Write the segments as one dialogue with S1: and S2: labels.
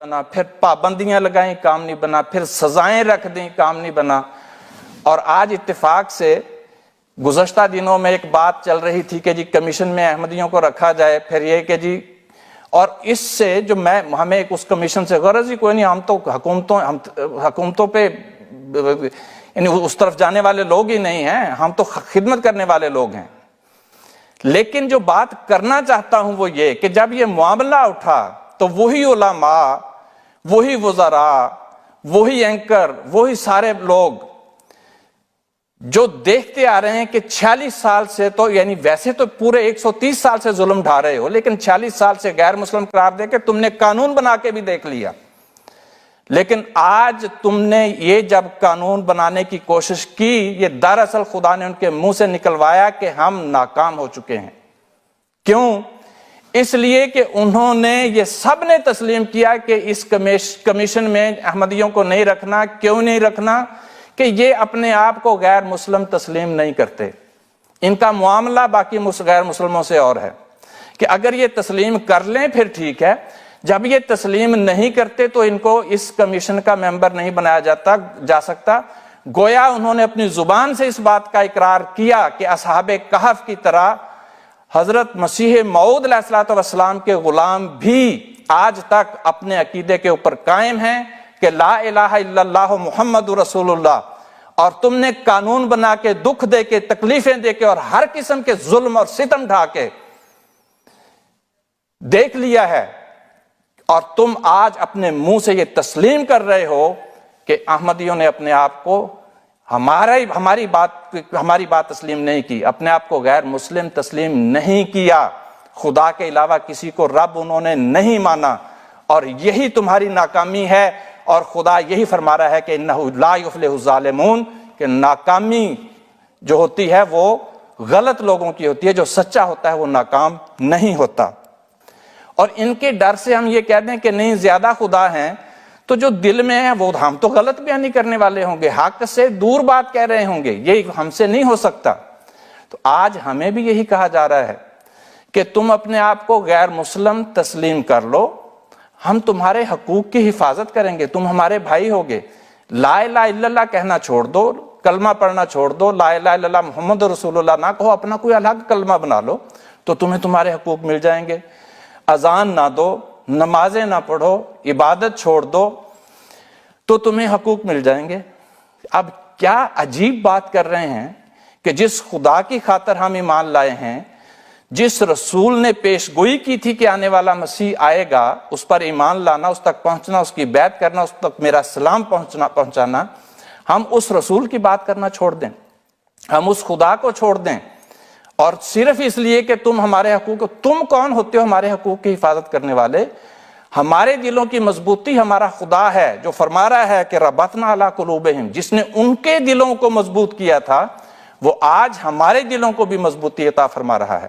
S1: بنا، پھر پابندیاں لگائیں، کام نہیں بنا، پھر سزائیں رکھ دیں، کام نہیں بنا۔ اور آج اتفاق سے گزشتہ دنوں میں ایک بات چل رہی تھی کہ جی کمیشن میں احمدیوں کو رکھا جائے، پھر یہ کہ جی اور اس سے جو میں، ہمیں اس کمیشن سے غرض ہی کوئی نہیں، ہم تو حکومتوں، ہم حکومتوں پہ یعنی اس طرف جانے والے لوگ ہی نہیں ہیں، ہم تو خدمت کرنے والے لوگ ہیں۔ لیکن جو بات کرنا چاہتا ہوں وہ یہ کہ جب یہ معاملہ اٹھا تو وہی علماء، وہی وزراء، وہی اینکر، وہی سارے لوگ جو دیکھتے آ رہے ہیں کہ چھیالیس سال سے تو یعنی ویسے تو پورے ایک سو تیس سال سے ظلم ڈھا رہے ہو، لیکن چھیالیس سال سے غیر مسلم قرار دے کے تم نے قانون بنا کے بھی دیکھ لیا۔ لیکن آج تم نے یہ جب قانون بنانے کی کوشش کی، یہ دراصل خدا نے ان کے منہ سے نکلوایا کہ ہم ناکام ہو چکے ہیں۔ کیوں؟ اس لیے کہ انہوں نے یہ سب نے تسلیم کیا کہ اس کمیشن میں احمدیوں کو نہیں رکھنا، کیوں نہیں رکھنا؟ کہ یہ اپنے آپ کو غیر مسلم تسلیم نہیں کرتے۔ ان کا معاملہ باقی غیر مسلموں سے اور ہے۔ کہ اگر یہ تسلیم کر لیں پھر ٹھیک ہے، جب یہ تسلیم نہیں کرتے تو ان کو اس کمیشن کا ممبر نہیں بنایا جاتا، جا سکتا۔ گویا انہوں نے اپنی زبان سے اس بات کا اقرار کیا کہ اصحاب کہف کی طرح حضرت مسیح معود علیہ السلام والسلام کے غلام بھی آج تک اپنے عقیدے کے اوپر قائم ہیں کہ لا الہ الا اللہ محمد رسول اللہ۔ اور تم نے قانون بنا کے، دکھ دے کے، تکلیفیں دے کے اور ہر قسم کے ظلم اور ستم ڈھا کے دیکھ لیا ہے۔ اور تم آج اپنے منہ سے یہ تسلیم کر رہے ہو کہ احمدیوں نے اپنے آپ کو ہمارا ہماری بات ہماری بات تسلیم نہیں کی، اپنے آپ کو غیر مسلم تسلیم نہیں کیا۔ خدا کے علاوہ کسی کو رب انہوں نے نہیں مانا۔ اور یہی تمہاری ناکامی ہے۔ اور خدا یہی فرما رہا ہے کہ لا یفلح الظالمون، کہ ناکامی جو ہوتی ہے وہ غلط لوگوں کی ہوتی ہے، جو سچا ہوتا ہے وہ ناکام نہیں ہوتا۔ اور ان کے ڈر سے ہم یہ کہہ دیں کہ نہیں، زیادہ خدا ہیں۔ تو جو دل میں ہے وہ ہم تو غلط بیانی کرنے والے ہوں گے، حق سے دور بات کہہ رہے ہوں گے یہ ہم سے نہیں ہو سکتا۔ تو آج ہمیں بھی یہی کہا جا رہا ہے کہ تم اپنے آپ کو غیر مسلم تسلیم کر لو، ہم تمہارے حقوق کی حفاظت کریں گے، تم ہمارے بھائی ہوگے لا الہ الا اللہ کہنا چھوڑ دو، کلمہ پڑھنا چھوڑ دو، لا الہ الا اللہ محمد رسول اللہ نہ کہو، اپنا کوئی الگ کلمہ بنا لو تو تمہیں تمہارے حقوق مل جائیں گے۔ اذان نہ دو نمازیں نہ پڑھو، عبادت چھوڑ دو، تو تمہیں حقوق مل جائیں گے۔ اب کیا عجیب بات کر رہے ہیں کہ جس خدا کی خاطر ہم ایمان لائے ہیں، جس رسول نے پیش گوئی کی تھی کہ آنے والا مسیح آئے گا، اس پر ایمان لانا، اس تک پہنچنا، اس کی بیعت کرنا، اس تک میرا سلام پہنچنا، پہنچانا، ہم اس رسول کی بات کرنا چھوڑ دیں۔ ہم اس خدا کو چھوڑ دیں۔ اور صرف اس لیے کہ تم ہمارے حقوق، تم کون ہوتے ہو ہمارے حقوق کی حفاظت کرنے والے؟ ہمارے دلوں کی مضبوطی ہمارا خدا ہے، جو فرما رہا ہے کہ ربتنا اللہ قلوبہم، جس نے ان کے دلوں کو مضبوط کیا تھا، وہ آج ہمارے دلوں کو بھی مضبوطی عطا فرما رہا ہے۔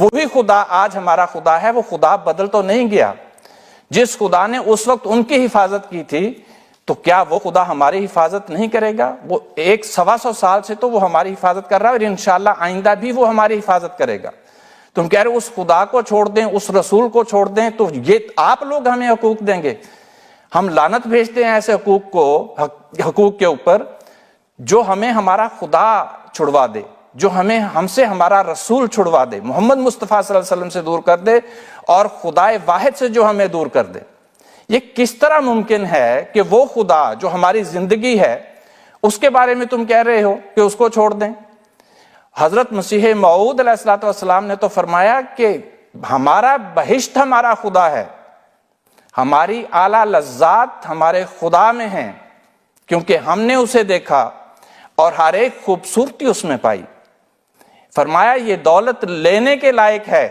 S1: وہی خدا، آج ہمارا خدا ہے، وہ خدا بدل تو نہیں گیا۔ جس خدا نے اس وقت ان کی حفاظت کی تھی تو کیا وہ خدا ہماری حفاظت نہیں کرے گا؟ وہ ایک سوا سو سال سے تو وہ ہماری حفاظت کر رہا ہے اور انشاءاللہ آئندہ بھی وہ ہماری حفاظت کرے گا۔ تم کہہ رہے اس خدا کو چھوڑ دیں، اس رسول کو چھوڑ دیں، تو یہ آپ لوگ ہمیں حقوق دیں گے۔ ہم لانت بھیجتے ہیں ایسے حقوق کو، حقوق کے اوپر، جو ہمیں ہمارا خدا چھڑوا دے، جو ہمیں ہم سے ہمارا رسول چھڑوا دے، محمد مصطفیٰ صلی اللہ علیہ وسلم سے دور کر دے اور خدا واحد سے جو ہمیں دور کر دے۔ یہ کس طرح ممکن ہے کہ وہ خدا جو ہماری زندگی ہے، اس کے بارے میں تم کہہ رہے ہو کہ اس کو چھوڑ دیں؟ حضرت مسیح معود علیہ السلام والسلام نے تو فرمایا کہ ہمارا بہشت ہمارا خدا ہے، ہماری اعلیٰ لذات ہمارے خدا میں ہیں، کیونکہ ہم نے اسے دیکھا اور ہر ایک خوبصورتی اس میں پائی۔ فرمایا یہ دولت لینے کے لائق ہے،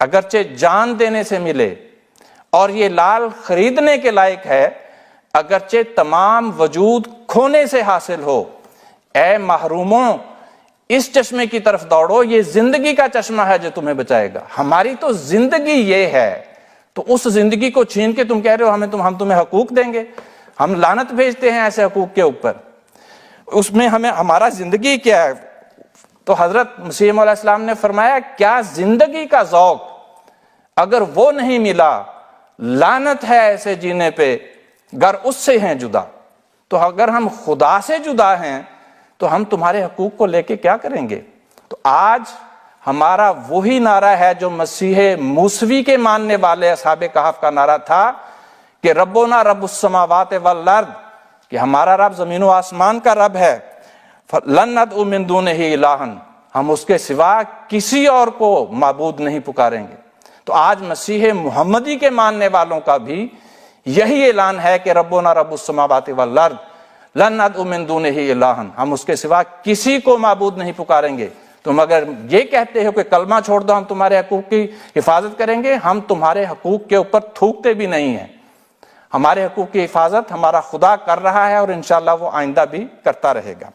S1: اگرچہ جان دینے سے ملے اور یہ لال خریدنے کے لائق ہے، اگرچہ تمام وجود کھونے سے حاصل ہو۔ اے محروموں، اس چشمے کی طرف دوڑو، یہ زندگی کا چشمہ ہے جو تمہیں بچائے گا۔ ہماری تو زندگی یہ ہے۔ تو اس زندگی کو چھین کے تم کہہ رہے ہو، ہمیں تم ہم تمہیں حقوق دیں گے۔ ہم لانت بھیجتے ہیں ایسے حقوق کے اوپر۔ اس میں ہمیں ہمارا زندگی کیا ہے؟ تو حضرت مسیم علیہ السلام نے فرمایا، کیا زندگی کا ذوق اگر وہ نہیں ملا لانت ہے ایسے جینے پہ گر اس سے ہیں جدا۔ تو اگر ہم خدا سے جدا ہیں، تو ہم تمہارے حقوق کو لے کے کیا کریں گے؟ تو آج ہمارا وہی نعرہ ہے جو مسیح موسوی کے ماننے والے اصحاب کہف کا نعرہ تھا کہ ربنا رب السماوات والارض، کہ ہمارا رب زمین و آسمان کا رب ہے۔ لنت من دونہ الہن، ہم اس کے سوا کسی اور کو معبود نہیں پکاریں گے۔ تو آج مسیح محمدی کے ماننے والوں کا بھی یہی اعلان ہے کہ ربنا رب السماوات والارض لنت من دونہ الہن۔ ہم اس کے سوا کسی کو معبود نہیں پکاریں گے۔ تم اگر یہ کہتے ہو کہ کلمہ چھوڑ دو، ہم تمہارے حقوق کی حفاظت کریں گے۔ ہم تمہارے حقوق کے اوپر تھوکتے بھی نہیں ہیں۔ ہمارے حقوق کی حفاظت ہمارا خدا کر رہا ہے اور انشاءاللہ وہ آئندہ بھی کرتا رہے گا۔